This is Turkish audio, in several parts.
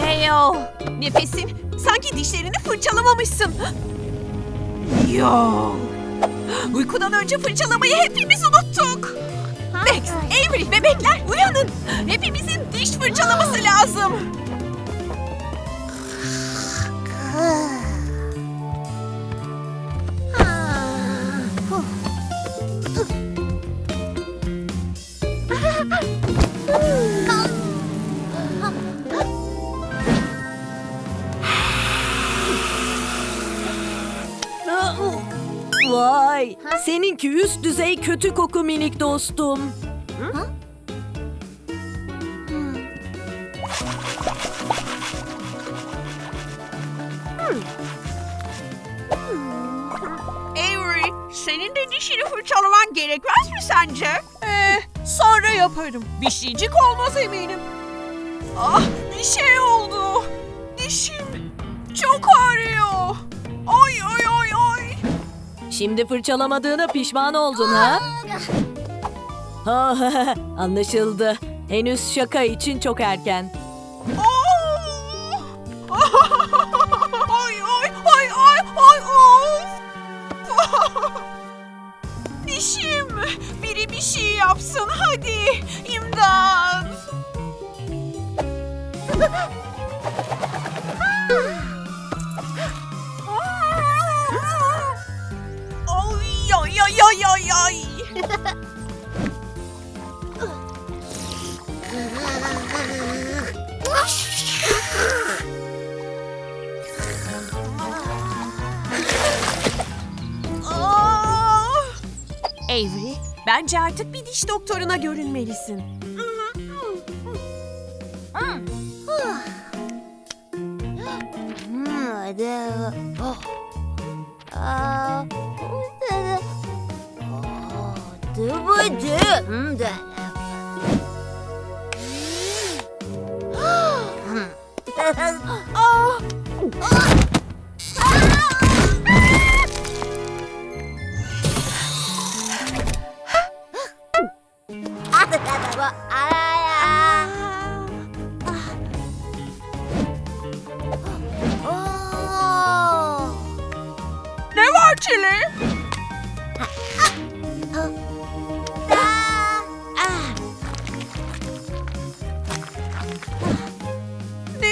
Teo, nefesin sanki dişlerini fırçalamamışsın. Yo. Uykudan önce fırçalamayı hepimiz unuttuk. Max, Avery, bebekler uyanın. Hepimizin diş fırçalaması lazım. Vay, seninki üst düzey kötü koku minik dostum. Avery, senin de dişini fırçalaman gerekmez mi sence? Ee, sonra yaparım. Bir şeycik olmaz eminim. Ah, bir şey oldu. Dişim çok ağrıyor. Ay ay. Şimdi fırçalamadığına pişman oldun ha? Ha, Anlaşıldı. Henüz şaka için çok erken. bence artık bir diş doktoruna görünmelisin. Ah!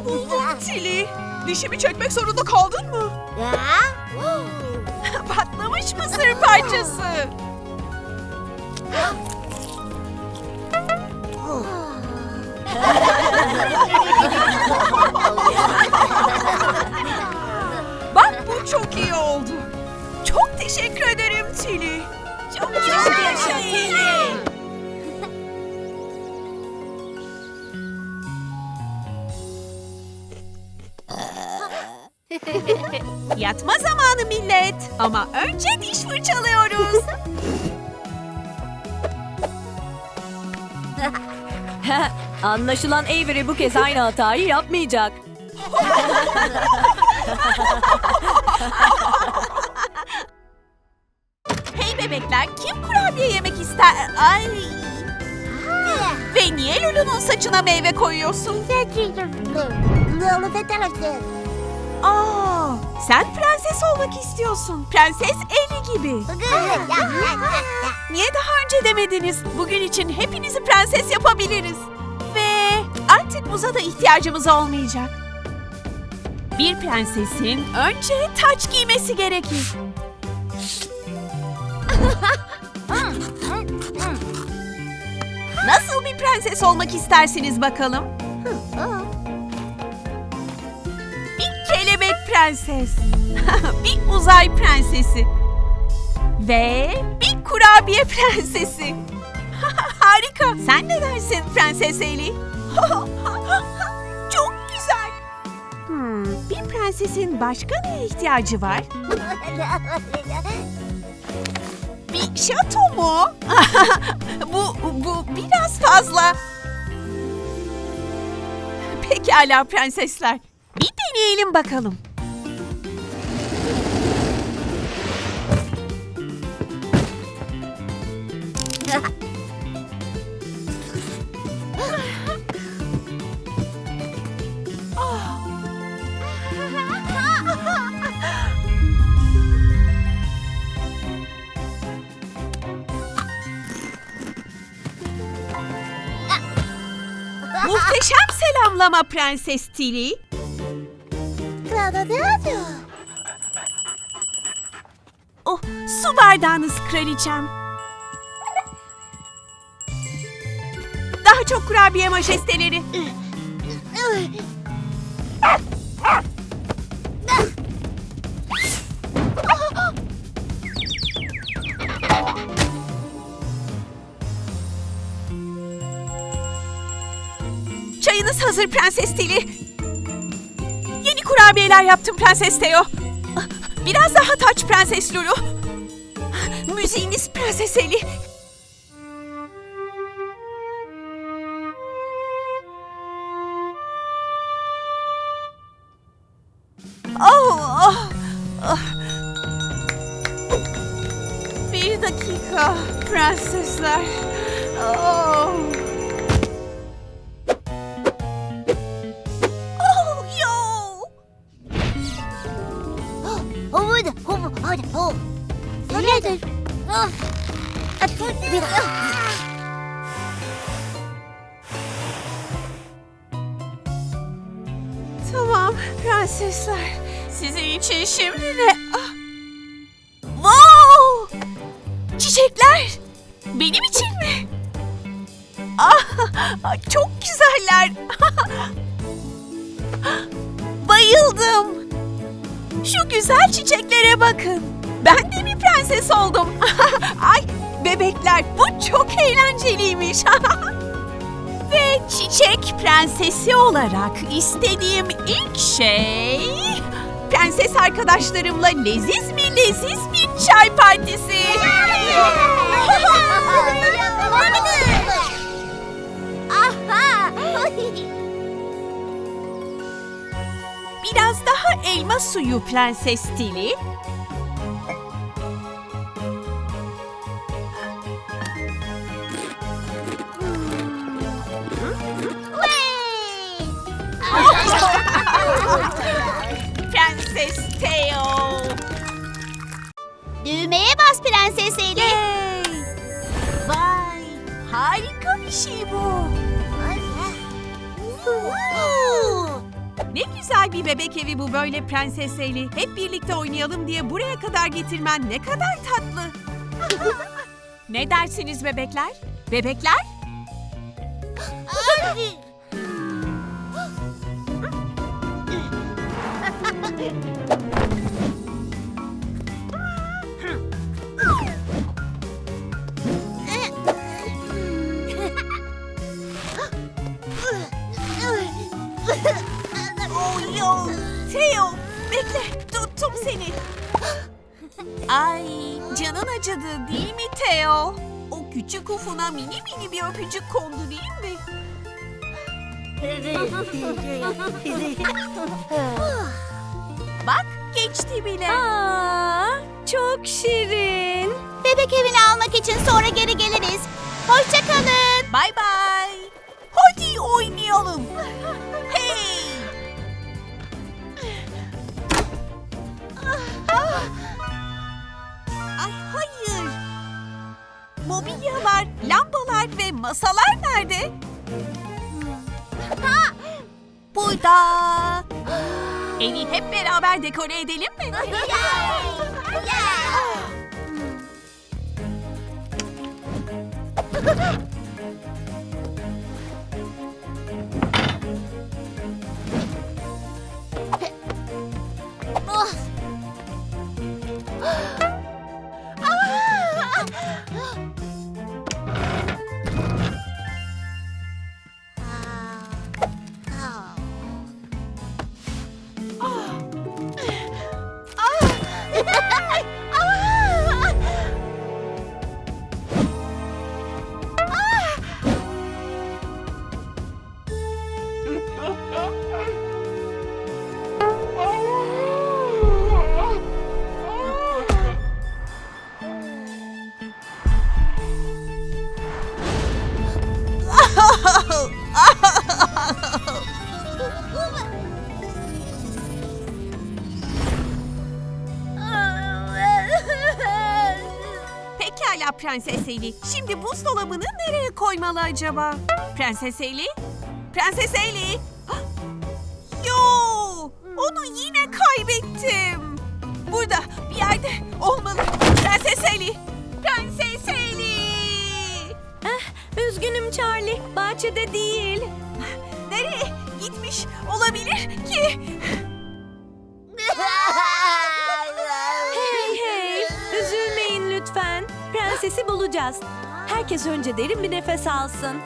Ne buldun Çili? Dişimi çekmek zorunda kaldın mı? Patlamış mısır parçası. Bak bu çok iyi oldu. Çok teşekkür ederim Çili. Çok çok yaşa. Yatma zamanı millet. Ama önce diş fırçalıyoruz. Anlaşılan Avery bu kez aynı hatayı yapmayacak. hey bebekler kim kurabiye yemek ister? Ay. Ve niye Lulu'nun saçına meyve koyuyorsun? Aa, sen prenses olmak istiyorsun. Prenses Ellie gibi. Niye daha önce demediniz? Bugün için hepinizi prenses yapabiliriz. Ve artık muza da ihtiyacımız olmayacak. Bir prensesin önce taç giymesi gerekir. Nasıl bir prenses olmak istersiniz bakalım? Prenses. bir uzay prensesi. Ve bir kurabiye prensesi. Harika. Sen ne dersin Prenses Eli? Çok güzel. Hmm, bir prensesin başka neye ihtiyacı var? Bir şato mu? bu, bu biraz fazla. Pekala prensesler. Bir deneyelim bakalım. Muhteşem selamlama Prenses Tilly. Oh, su bardağınız kraliçem. Çok kurabiye majesteleri. Çayınız hazır Prenses Tilly. Yeni kurabiyeler yaptım Prenses Teo. Biraz daha taç Prenses Lulu. Müziğiniz Prenses Eli. Nedir? Bir Tamam prensesler. Sizin için şimdi de... Ah. Wow! Çiçekler. Benim için mi? Ah, çok güzeller. Bayıldım. Şu güzel çiçeklere bakın. Ben de bir prenses oldum. Ay bebekler bu çok eğlenceliymiş. Ve çiçek prensesi olarak istediğim ilk şey... Prenses arkadaşlarımla leziz mi leziz bir çay partisi. Biraz daha elma suyu prenses Tilly. Prenses Teo. Düğmeye bas Prenses Eli. Yay! Vay! Harika bir şey bu. Ne güzel bir bebek evi bu böyle Prenses Eli. Hep birlikte oynayalım diye buraya kadar getirmen ne kadar tatlı. ne dersiniz bebekler? Bebekler? Tuttum seni. Ay canın acıdı değil mi Theo? O küçük ufuna mini mini bir öpücük kondu değil mi? Bak geçti bile. Aa, çok şirin. Bebek evini almak için sonra geri geliriz. Hoşçakalın. Bay bay. Hadi oynayalım. Mobilyalar, lambalar ve masalar nerede? Ha! Burada. Evi hep beraber dekore edelim mi? Pekala Prenses Eli. Şimdi buzdolabını nereye koymalı acaba? Prenses Eli? Prenses Hailey. Yo, onu yine kaybettim. Burada bir yerde olmalı. Prenses Hailey. Prenses Hailey. Üzgünüm Charlie. Bahçede değil. Nereye gitmiş olabilir ki? Prensesi bulacağız. Herkes önce derin bir nefes alsın.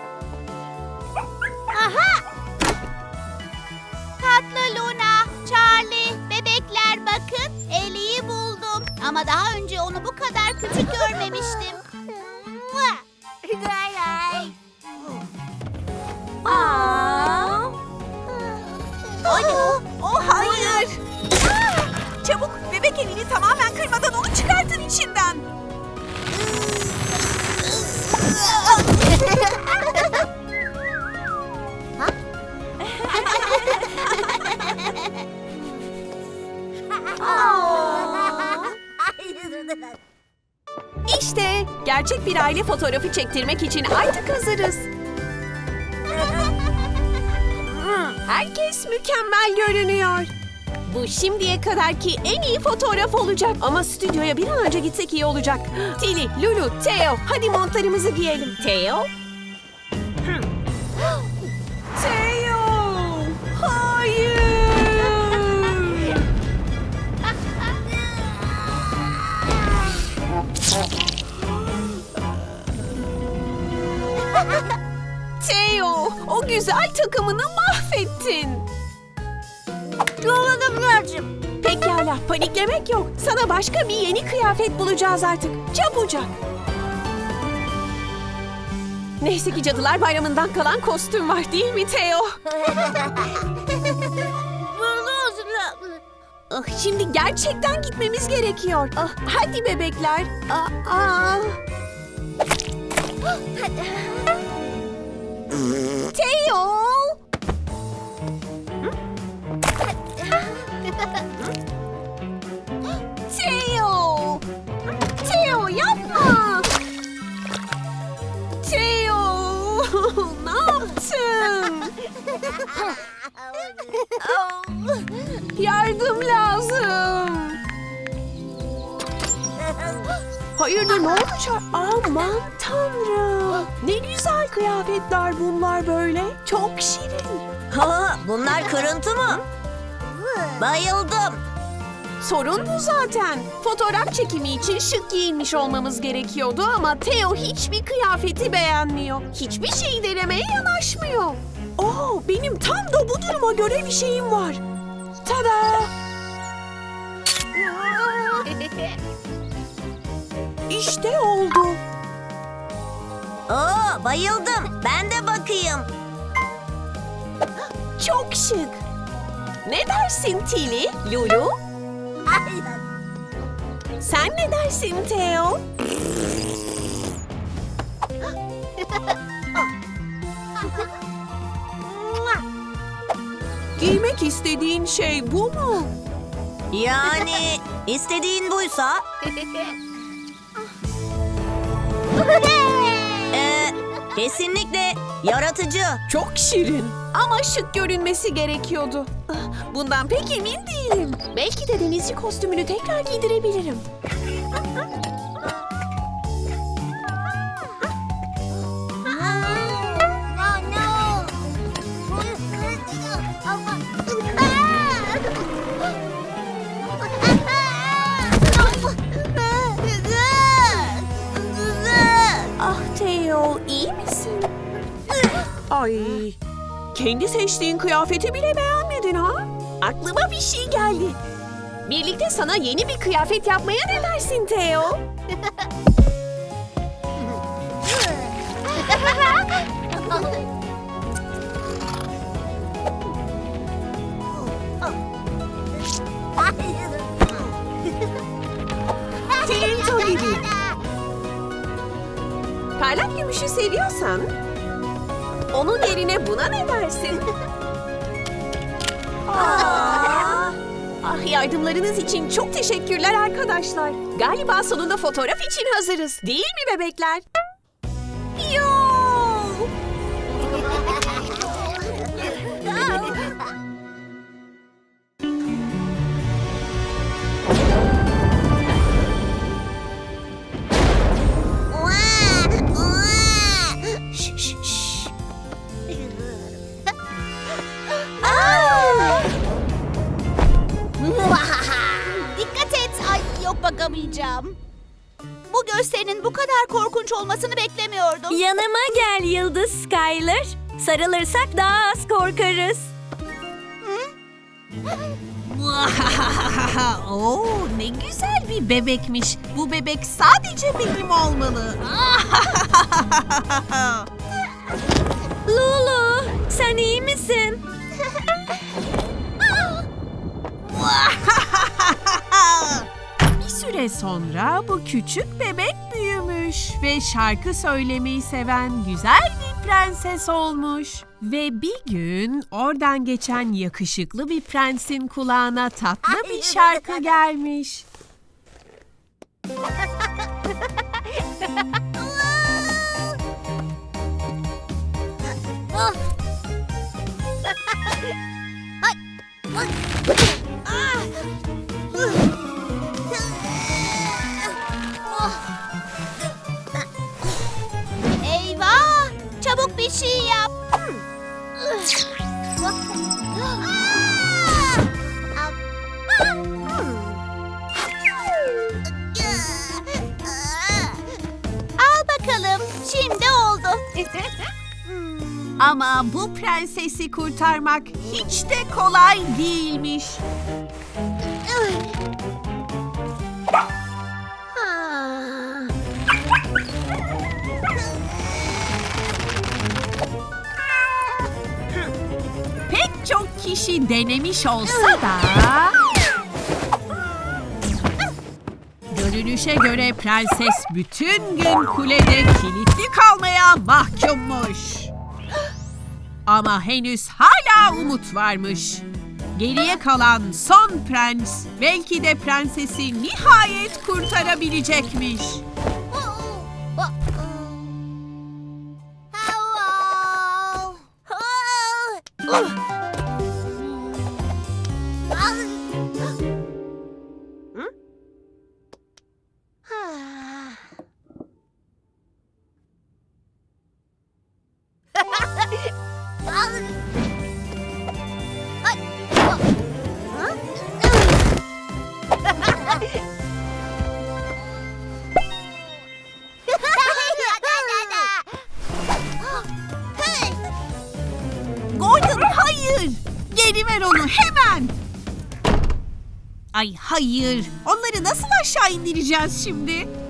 Tatlı Luna, Charlie, bebekler bakın. Eli'yi buldum. Ama daha önce onu bu kadar küçük görmemiştim. Gerçek bir aile fotoğrafı çektirmek için artık hazırız. Herkes mükemmel görünüyor. Bu şimdiye kadarki en iyi fotoğraf olacak. Ama stüdyoya bir an önce gitsek iyi olacak. Tili, Lulu, Theo, hadi montlarımızı giyelim. Theo? Theo! Hayır! Theo, o güzel takımını mahvettin. Yolladım Pekala, paniklemek yok. Sana başka bir yeni kıyafet bulacağız artık. Çabucak. Neyse ki Cadılar Bayramı'ndan kalan kostüm var değil mi Theo? Ah, şimdi gerçekten gitmemiz gerekiyor. Ah, hadi bebekler. Aa, aa. Theo! Theo! Theo yapma! Theo! ne yaptın? Yardım lazım. Hayırdır ne oldu Çar- Aman tanrım. Ne güzel kıyafetler bunlar böyle. Çok şirin. Ha, bunlar kırıntı mı? Bayıldım. Sorun bu zaten. Fotoğraf çekimi için şık giyinmiş olmamız gerekiyordu ama Theo hiçbir kıyafeti beğenmiyor. Hiçbir şeyi denemeye yanaşmıyor. Oo, benim tam da bu duruma göre bir şeyim var. Tada! İşte oldu. Oo, bayıldım. Ben de bakayım. Çok şık. Ne dersin Tili, Lulu? Sen ne dersin Theo? Giymek istediğin şey bu mu? Yani istediğin buysa... Ee, kesinlikle yaratıcı. Çok şirin. Ama şık görünmesi gerekiyordu. Bundan pek emin değilim. Belki de denizci kostümünü tekrar giydirebilirim. Ay, kendi seçtiğin kıyafeti bile beğenmedin ha? Aklıma bir şey geldi. Birlikte sana yeni bir kıyafet yapmaya ne dersin Theo? Gibi. Parlak gümüşü seviyorsan onun yerine buna ne dersin? Aa! Ah yardımlarınız için çok teşekkürler arkadaşlar. Galiba sonunda fotoğraf için hazırız. Değil mi bebekler? Skyler. Sarılırsak daha az korkarız. Oo, ne güzel bir bebekmiş. Bu bebek sadece benim olmalı. Lulu, sen iyi misin? Bir süre sonra bu küçük bebek büyümüş ve şarkı söylemeyi seven güzel bir prenses olmuş. Ve bir gün oradan geçen yakışıklı bir prensin kulağına tatlı bir şarkı gelmiş. Eyvah! Ama bu prensesi kurtarmak hiç de kolay değilmiş. Pek çok kişi denemiş olsa da... Görünüşe göre prenses bütün gün kulede kilitli kalmaya mahkummuş. Ama henüz hala umut varmış. Geriye kalan son prens belki de prensesi nihayet kurtarabilecekmiş. Gordon hayır! Geri ver onu hemen! Ay hayır! Onları nasıl aşağı indireceğiz şimdi?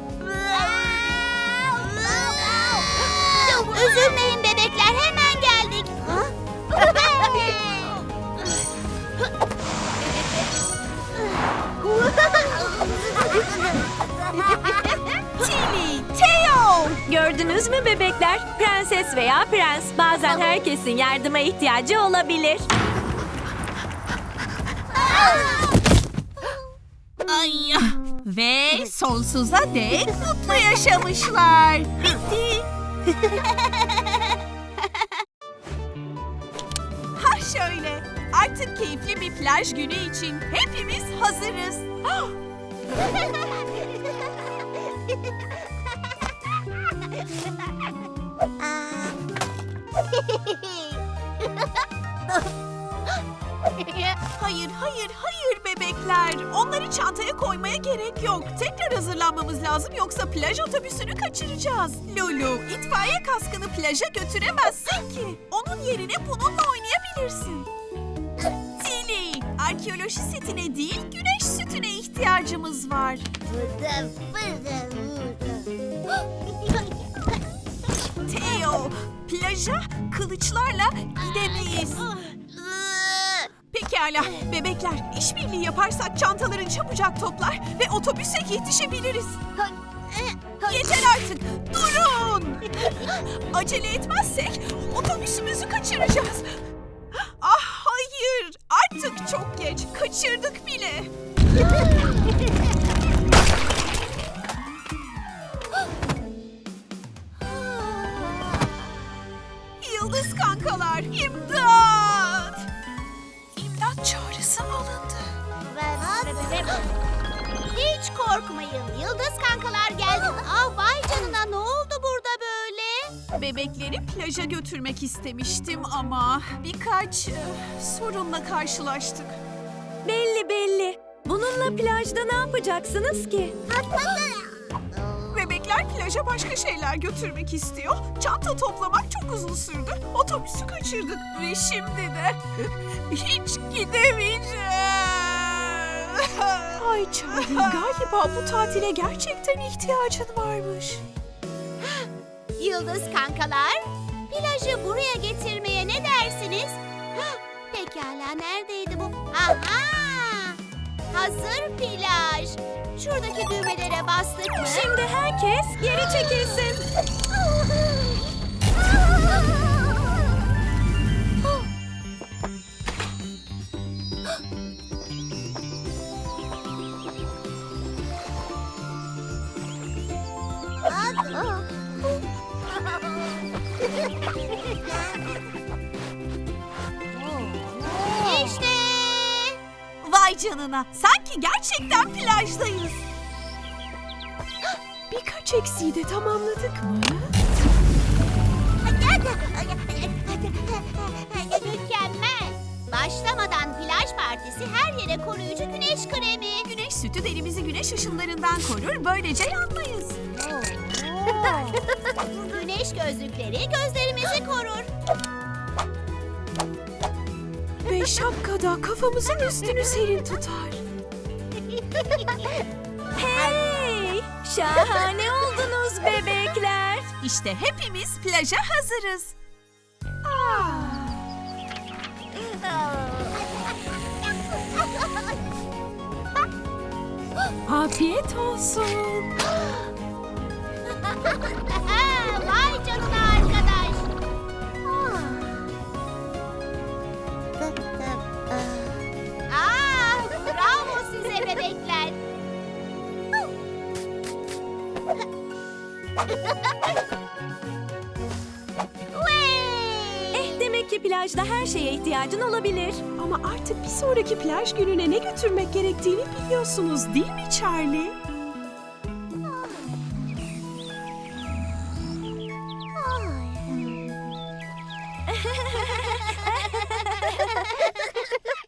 Gördünüz mü bebekler? Prenses veya prens bazen herkesin yardıma ihtiyacı olabilir. Ay ya. Ve sonsuza dek mutlu yaşamışlar. Bitti. ha şöyle. Artık keyifli bir plaj günü için hepimiz hazırız. Hayır, hayır, hayır bebekler. Onları çantaya koymaya gerek yok. Tekrar hazırlanmamız lazım yoksa plaj otobüsünü kaçıracağız. Lulu, itfaiye kaskını plaja götüremezsin ki. Onun yerine bununla oynayabilirsin. Tilly, arkeoloji setine değil güneş sütüne ihtiyacımız var. Theo, plaja kılıçlarla gidemeyiz. Pekala bebekler işbirliği yaparsak çantaları çabucak toplar ve otobüse yetişebiliriz. Yeter artık durun. Acele etmezsek otobüsümüzü kaçıracağız. Ah hayır artık çok geç kaçırdık bile. Yıldız kankalar imdat. İmdat çağrısı alındı? Hiç korkmayın. Yıldız kankalar geldi. Ah vay canına ne oldu burada böyle? Bebekleri plaja götürmek istemiştim ama birkaç eh, sorunla karşılaştık. Belli belli. Bu Bununla plajda ne yapacaksınız ki? Bebekler plaja başka şeyler götürmek istiyor. Çanta toplamak çok uzun sürdü. Otobüsü kaçırdık ve şimdi de hiç gidemeyeceğiz. Ay Charlie galiba bu tatile gerçekten ihtiyacın varmış. Yıldız kankalar, plajı buraya getirmeye ne dersiniz? Hah, Pekala neredeydi bu? Aha! Hazır plaj. Şuradaki düğmelere bastık mı? Şimdi herkes geri çekilsin. Vay canına sanki gerçekten plajdayız. Birkaç eksiği de tamamladık mı? Mükemmel. Başlamadan plaj partisi her yere koruyucu güneş kremi. Güneş sütü derimizi güneş ışınlarından korur böylece yanmayız. güneş gözlükleri gözlerimizi korur. Ve şapkada kafamızın üstünü serin tutar. Hey! Şahane oldunuz bebekler. İşte hepimiz plaja hazırız. Afiyet olsun. Eh demek ki plajda her şeye ihtiyacın olabilir. Ama artık bir sonraki plaj gününe ne götürmek gerektiğini biliyorsunuz değil mi Charlie?